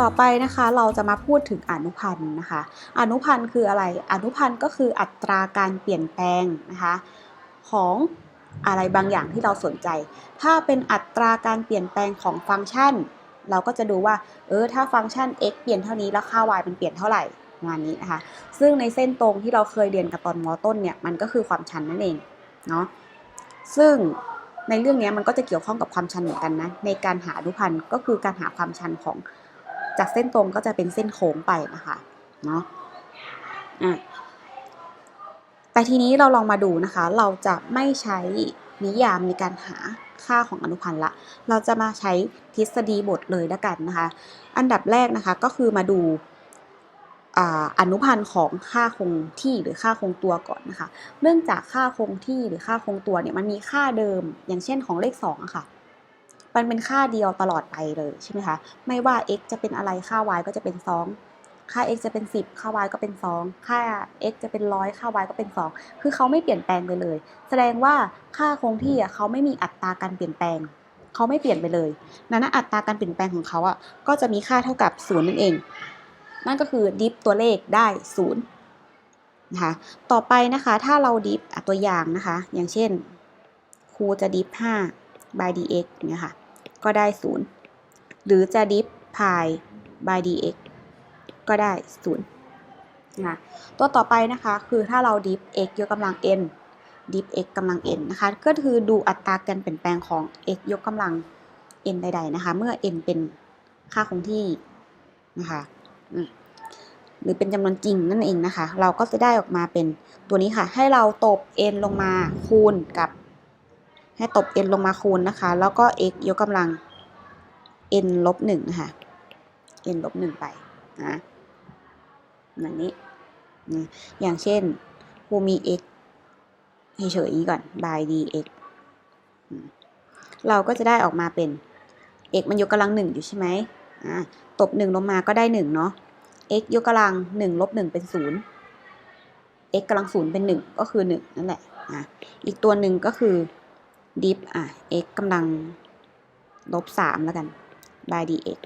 ต่อไปนะคะเราจะมาพูดถึงอนุพันธ์นะคะ อนุพันธ์คืออะไร อนุพันธ์ก็คืออัตราการเปลี่ยนแปลงนะคะของอะไรบางอย่างที่เราสนใจ ถ้าเป็นอัตราการเปลี่ยนแปลงของฟังก์ชัน เราก็จะดูว่า เออ ถ้าฟังก์ชัน x เปลี่ยนเท่านี้แล้วค่า y มันเปลี่ยนเท่าไหร่ประมาณนี้นะคะ ซึ่งในเส้นตรงที่เราเคยเรียนกับตอนมอต้นเนี่ย มันก็คือความชันนั่นเอง เนาะ ซึ่งในเรื่องนี้มันก็จะเกี่ยวข้องกับความชันเหมือนกันนะ ในการหาอนุพันธ์ก็คือการหาความชันของ จากเส้นตรงก็จะเป็นเส้นโค้งไปนะคะเนาะอะแต่ทีนี้เราลองมาดูนะคะ เราจะไม่ใช้นิยามในการหาค่าของอนุพันธ์ละ เราจะมาใช้ทฤษฎีบทเลยแล้วกันนะคะ อันดับแรกนะคะก็คือมาดูอนุพันธ์ของค่าคงที่หรือค่าคงตัวก่อนนะคะ เนื่องจากค่าคงที่หรือค่าคงตัวเนี่ยมันมีค่าเดิม อย่างเช่นของเลข2อะค่ะ มันเป็นค่าเดียวตลอดไปเลยใช่ไหมคะ ไม่ว่า x จะเป็นอะไรค่า y ก็จะเป็น 2 ค่า x จะเป็น 10 ค่า y ก็เป็น 2 ค่า x จะเป็นร้อยค่า y ก็เป็น 2 คือเขาไม่เปลี่ยนแปลงไปเลย แสดงว่าค่าคงที่อะเขาไม่มีอัตราการเปลี่ยนแปลง เขาไม่เปลี่ยนไปเลย นั้นอัตราการเปลี่ยนแปลงของเขาอะก็จะมีค่าเท่ากับ0นั่นเอง นั่นก็คือดิฟตัวเลขได้0นะคะต่อไปนะคะถ้าเราดิฟตัวอย่างนะคะ อย่างเช่นครูจะดิฟ5 by dx เนี่ยค่ะ ก็ได้ 0 หรือจะดิฟ pi by dx ก็ได้ 0นะคะตัวต่อไปนะคะคือถ้าเราดิฟ x ยกกำลัง n ดิฟ x กำลัง n นะคะ ก็คือดูอัตราการเปลี่ยนแปลงของ x ยกกำลัง n ใด ๆ นะคะ เมื่อ n เป็นค่าคงที่นะคะหรือเป็นจำนวนจริงนั่นเองนะคะ เราก็จะได้ออกมาเป็นตัวนี้ค่ะ ให้เราตบ n ลงมาคูณกับ ให้ตบ n ลงมาคูณนะคะ แล้วก็ x ยกกำลัง n ลบหนึ่งนะคะ n ลบหนึ่งไปนะแบบนี้ อย่างเช่นกูมี x เฉยๆก่อน by dx เราก็จะได้ออกมาเป็น x มันยกกำลังหนึ่งอยู่ใช่ไหมอ่าตบหนึ่งลงมาก็ได้หนึ่งเนาะ x ยกกำลังหนึ่งลบหนึ่งเป็นศูนย์ x กำลังศูนย์เป็นหนึ่งก็คือหนึ่งนั่นแหละอะอีกตัวหนึ่งก็คือ diff อะ x กำลังลบสามแล้วกัน by dx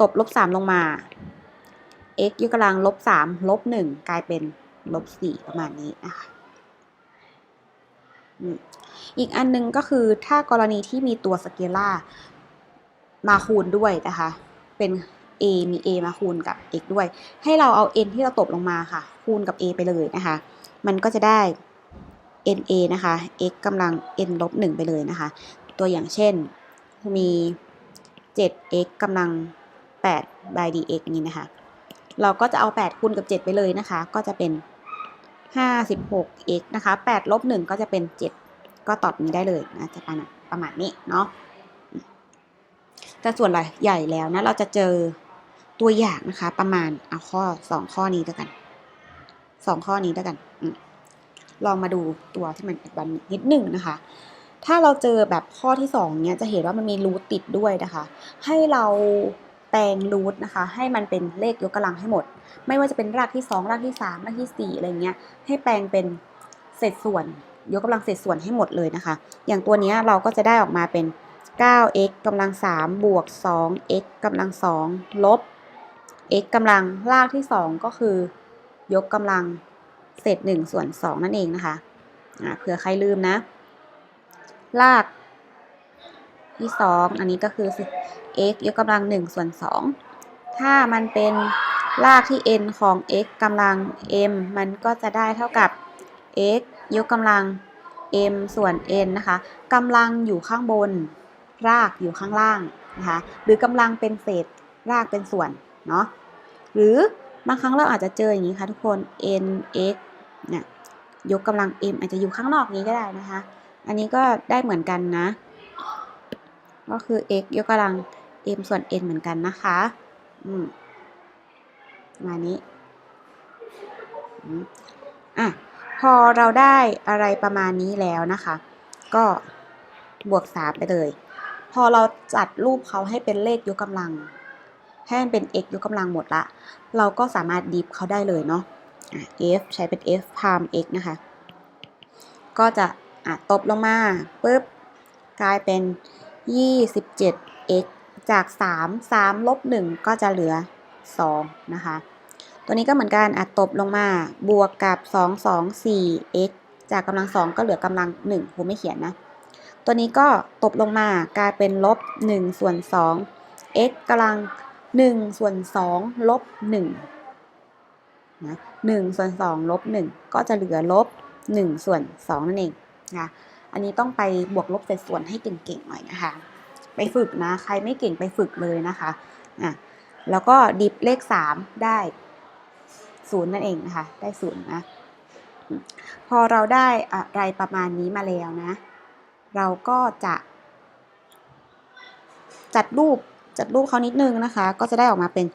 ตบลบสามลงมา x ยกกำลังลบสามลบหนึ่งกลายเป็นลบสี่ประมาณนี้นะคะอีกอันนึงก็คือถ้ากรณีที่มีตัวสเกลาร์มาคูณด้วยนะคะ เป็น a มี a มาคูณกับ x ด้วย ให้เราเอา n ที่เราตบลงมาค่ะ คูณกับ a ไปเลยนะคะ มันก็จะได้ na นะคะ x กำลัง n ลบ1ไปเลยนะคะ ตัวอย่างเช่นมี 7x กำลัง 8 by dx นี้นะคะ เราก็จะเอา 8 คูณกับ 7 ไปเลยนะคะ ก็จะเป็น 56x นะคะ 8 ลบ 1 ก็จะเป็น 7 ก็ตอบนี้ได้เลยนะจะประมาณนี้เนาะแต่ส่วนใหญ่แล้วนะ เราจะเจอตัวอย่างนะคะ ประมาณเอาข้อ 2 ข้อนี้แล้วกัน 2 ข้อนี้แล้วกันอ ลองมาดูตัวที่มันบันนิดหนึ่งนะคะ ถ้าเราเจอแบบข้อที่2เนี้ยจะเห็นว่ามันมีรูทติดด้วยนะคะ ให้เราแปลงรูทนะคะ ให้มันเป็นเลขยกกำลังให้หมด ไม่ว่าจะเป็นรากที่ 2 รากที่ 3 รากที่ 4 อะไรเงี้ย ให้แปลงเป็นเศษส่วน ยกกำลังเศษส่วนให้หมดเลยนะคะ อย่างตัวนี้เราก็จะได้ออกมาเป็น 9x กำลัง3บวก 2x กำลัง2ลบ x กำลังรากที่ 2 ก็คือยกกำลัง เศษ1ส่วน2นั่นเองนะคะเผื่อใครลืมนะรากที่ 2 อันนี้ก็คือ x ยกกำลัง1ส่วน2ถ้ามันเป็นรากที่ n ของ x กำลัง m มันก็จะได้เท่ากับ x ยกกำลัง m ส่วน n นะคะกำลังอยู่ข้างบน รากอยู่ข้างล่างนะคะหรือกำลังเป็นเศษรากเป็นส่วนเนาะหรือบางครั้งเราอาจจะเจออย่างนี้ค่ะทุกคน n x เนี่ยยกกำลัง m อาจจะอยู่ข้างนอกนี้ก็ได้นะคะ อันนี้ก็ได้เหมือนกันนะ ก็คือ x ยกกำลัง m ส่วน n เหมือนกันนะคะอืมมานี้อะพอเราได้อะไรประมาณนี้แล้วนะคะ ก็บวกสามไปเลย พอเราจัดรูปเขาให้เป็นเลขยกกำลังให้มันเป็น x ยกกำลังหมดละ เราก็สามารถดิฟเขาได้เลยเนาะ f ใช้เป็น f พาม x นะคะ ก็จะอะตบลงมาปุ๊บกลายเป็น 27x จาก 3 3ลบ1ก็จะเหลือ 2 นะคะ ตัวนี้ก็เหมือนกันอะตบลงมาบวกกับ 2 2 4 x จากกำลัง 2 ก็เหลือกำลัง1ครูไม่เขียนนะ ตัวนี้ก็ตบลงมากลายเป็นลบ1ส่วน2 x กำลัง1ส่วน2ลบ1 นะ1ส่วน2ลบ1ก็จะเหลือลบ1ส่วน2นั่นเองนะอันนี้ต้องไปบวกลบเศษส่วนให้เก่งๆหน่อยนะคะ ไปฝึกนะ ใครไม่เก่งไปฝึกเลยนะคะอะแล้วก็ดิบเลข 3 ได้0นั่นเองนะคะ ได้0นะอืมพอเราได้อะไรประมาณนี้มาแล้วนะ เราก็จะ จัดรูปจัดรูปเขานิดนึงนะคะ ก็จะได้ออกมาเป็น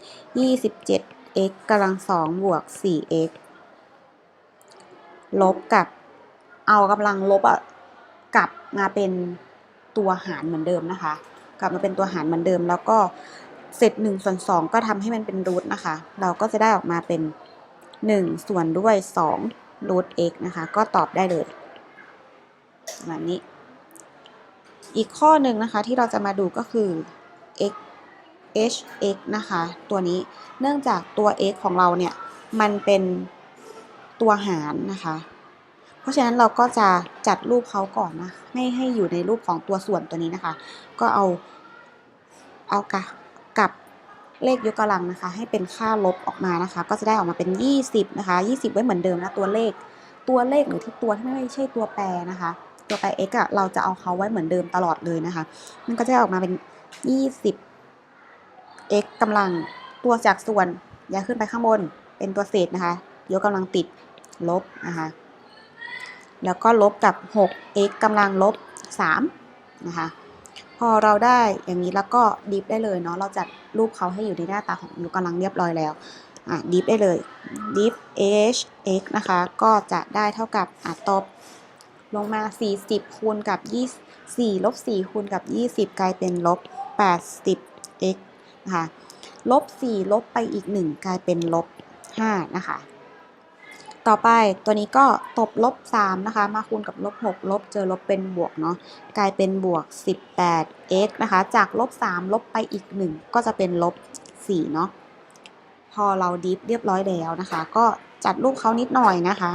x กำลัง2บวก 4x ลบกับ เอากำลังลบอะกลับมาเป็นตัวหารเหมือนเดิมนะคะ กลับมาเป็นตัวหารเหมือนเดิม แล้วก็เศษ1ส่วน2ก็ทำให้มันเป็นรูทนะคะ เราก็จะได้ออกมาเป็น 1 ส่วนด้วย2รูท x นะคะ ก็ตอบได้เลยประมาณนี้ อีกข้อหนึ่งนะคะที่เราจะมาดูก็คือ h x นะคะ ตัวนี้เนื่องจากตัว x ของเราเนี่ย มันเป็นตัวหารนะคะ เพราะฉะนั้นเราก็จะจัดรูปเขาก่อนนะให้ให้อยู่ในรูปของตัวส่วนตัวนี้นะคะ ก็เอาเอากะกับเลขยกกำลังนะคะ ให้เป็นค่าลบออกมานะคะ ก็จะได้ออกมาเป็น 20 นะคะ 20 ไว้เหมือนเดิมนะตัวเลข ตัวเลขหรือที่ตัวที่ไม่ใช่ตัวแปรนะคะ ตัวแปร x อะเราจะเอาเขาไว้เหมือนเดิมตลอดเลยนะคะ มันก็จะออกมาเป็น 20 x กำลังตัวจากส่วนย้ายขึ้นไปข้างบนเป็นตัวเศษนะคะยกกำลังติดลบนะคะแล้วก็ลบกับ 6x กำลังลบ 3 นะคะ พอเราได้อย่างนี้แล้วก็ดิฟได้เลยเนาะ เราจัดรูปเขาให้อยู่ในหน้าตาของยกกำลังเรียบร้อยแล้ว อะดิฟได้เลย ดิฟ h x นะคะ ก็จะได้เท่ากับอะตบลงมา 40 คูณกับ 24ลบ 4 คูณกับ 20 กลายเป็นลบ 80 x นะคะลบ4ลบไปอีก 1 กลายเป็นลบ5นะคะ ต่อไปตัวนี้ก็ตบลบ3นะคะ มาคูณกับลบ6ลบเจอลบเป็นบวกเนาะกลายเป็นบวก 18 x นะคะ จากลบ3ลบไปอีก 1 ก็จะเป็นลบ4เนาะพอเราดิฟเรียบร้อยแล้วนะคะ ก็จัดรูปเขานิดหน่อยนะคะ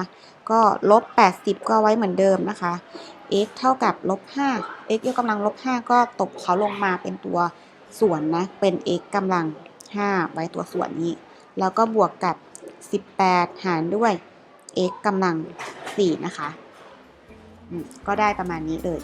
ก็ลบ 80 ก็ไว้เหมือนเดิมนะคะ x เท่ากับลบ5 x ยกกำลังลบ5ก็ตบเขาลงมาเป็นตัว ส่วนนะ เป็น x กำลัง 5 ไว้ตัวส่วนนี้ แล้วก็บวกกับ 18 หารด้วย x กำลัง 4 นะคะ ก็ได้ประมาณนี้เลย